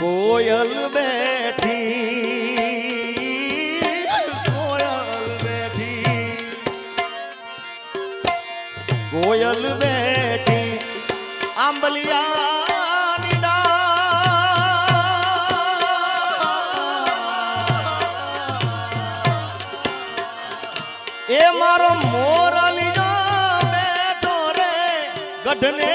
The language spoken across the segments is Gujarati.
કોયલ બેઠી કોયલ બેઠી કોયલ બેઠી આંબલિયા. એ મારો મોરલી બેઠો રે ગઢને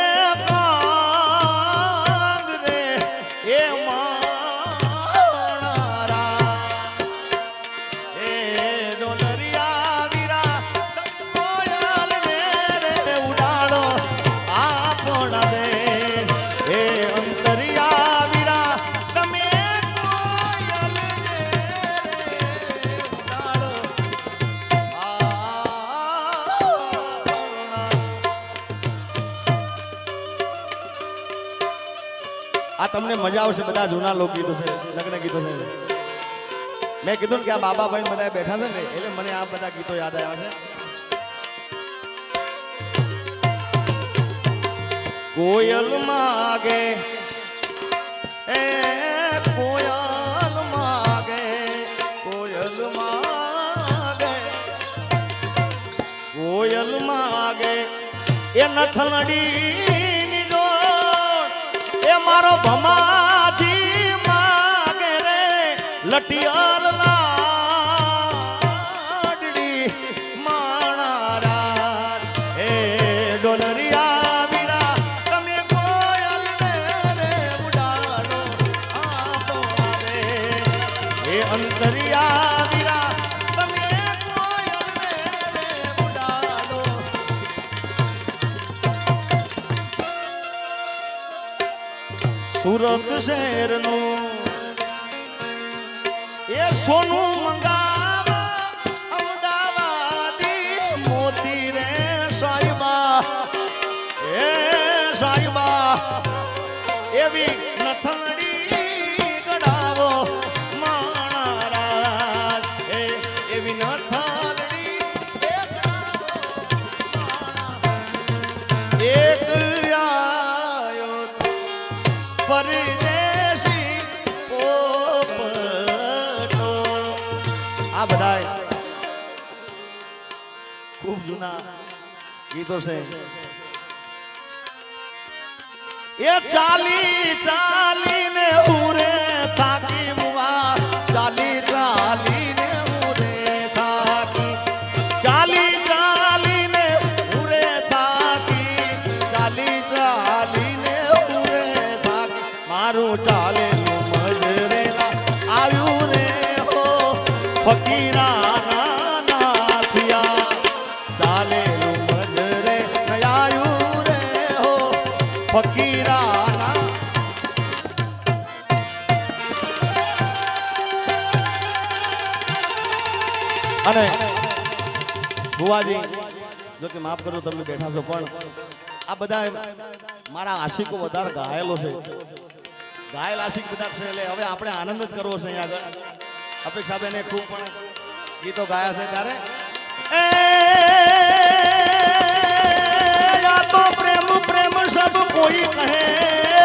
આ તમને મજા આવશે, બધા જૂના લોક ગીતો છે, લગ્ન ગીતો છે. મેં કીધું ને કે આ બાબા ભાઈ બધા બેઠા છે ને, એટલે મને આ બધા ગીતો યાદ આવ્યા છે. કોયલ માગે, એ કોયલ માગે કોયલ માગે કોયલ માગે, એ નથલડી મારો ભમાજી માગે રે લટિયાલ લાડડી માણારા ડોલરિયા વીરા તમે કોયલ રે, ઉડાડો એ અંતરિયા સુરત શહેરનું એ સોનું મંગાવા અમદાવાદી મોતી રે એ સાહેબા એવી નથડી આ બધા ખૂબ જૂના એ ચાલી ચાલીને મારું ચાલે મજરેલા આવ્યું રે હો ફકીરાના નાથિયા. ચાલેલું મજરે આવ્યું રે હો ફકીરાના. અને બુવાજી જો કે માફ કરો, તમે બેઠા છો, પણ આ બધા મારા આશિકો વધારે ઘાયલો છે. ઘાયલ આશિક બધા છે એટલે હવે આપણે આનંદ જ કરવો છે અહીંયા આગળ. અપેક્ષાબેને ખૂબ પણ ગીતો ગાયા છે ત્યારે. તો પ્રેમ પ્રેમ સબ કોઈ કહે.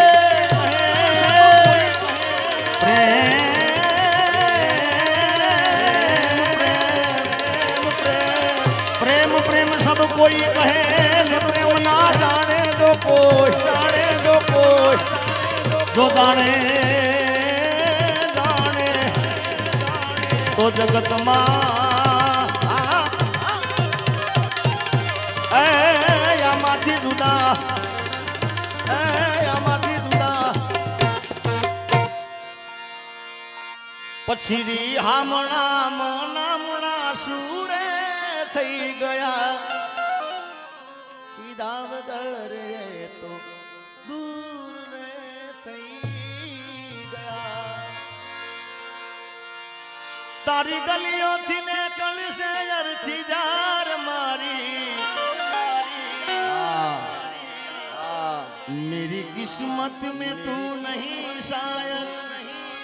જો જાણે જાણે તો જગતમાં આમાંથી જુદા આમાંથી જુદા. પછી હામણા મોનામણા તારી ગલીઓથી ને કળશે અરથી જાર મારી मेरी किस्मत में तू नहीं शायद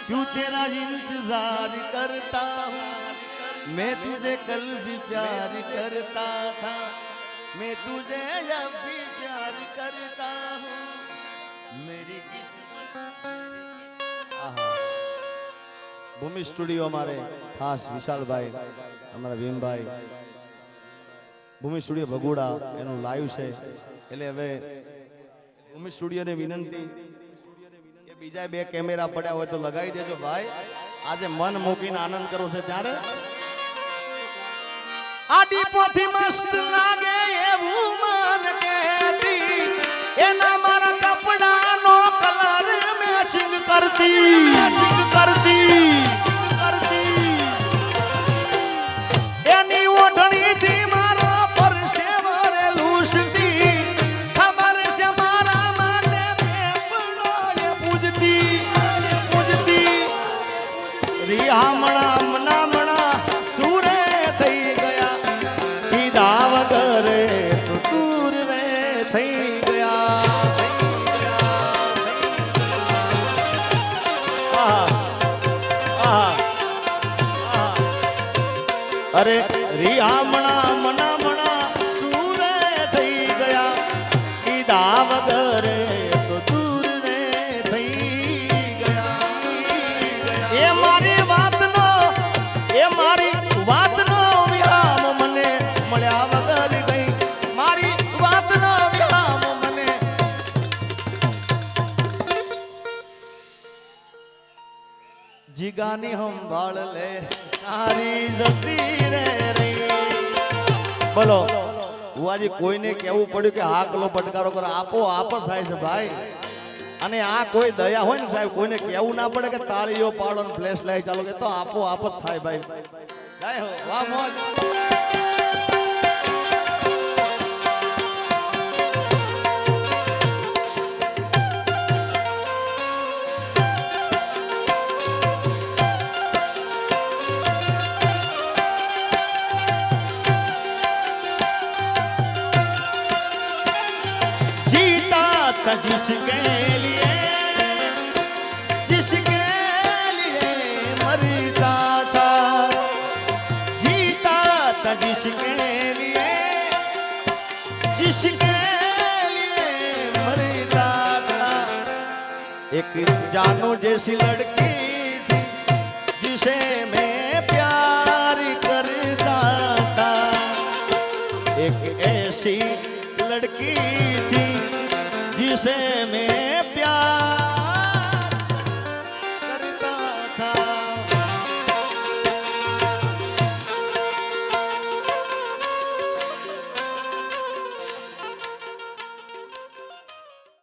क्यों तेरा इंतजार करता हूँ मैं तुझे कल भी प्यार करता था मैं तुझे अब भी प्यार करता हूँ मेरी किस्मत ભૂમિ સ્ટુડિયો અમારે. ખાસ વિશાલભાઈ, અમારા ભીમભાઈ. ભૂમિ સ્ટુડિયો ભગુડા, એનું લાઈવ છે. એટલે હવે ભૂમિ સ્ટુડિયોને વિનંતી કે બીજા બે કેમેરા પડ્યા હોય તો લગાવી દેજો ભાઈ. આજે મન મૂકીને આનંદ કરવો છે ત્યારે. આડી પોથી મસ્ત લાગે એવું મન કેતી. એના રિહામણા મનામણા સુરે થઈ ગયા કીધા વગરે થઈ ગયા. અરે રિહામણા જીગાની સંભાળ લે. તારી જતી રે બોલો હું આજે કોઈને કહેવું પડ્યું કે હાકલો પટકારો કરો. આપો આપ થાય છે ભાઈ. અને આ કોઈ દયા હોય ને સાહેબ, કોઈને કહેવું ના પડે કે તાળીઓ પાડો ને ફ્લેશ લાઈટ ચાલો કે તો આપો આપ જ થાય ભાઈ. જય હો, વાહ મોજ. जिसके लिए जिसके लिए एक जानो जैसी लड़की थी, जिसे मैं प्यार करता था। एक ऐसी लड़की थी जिसे मैं प्यार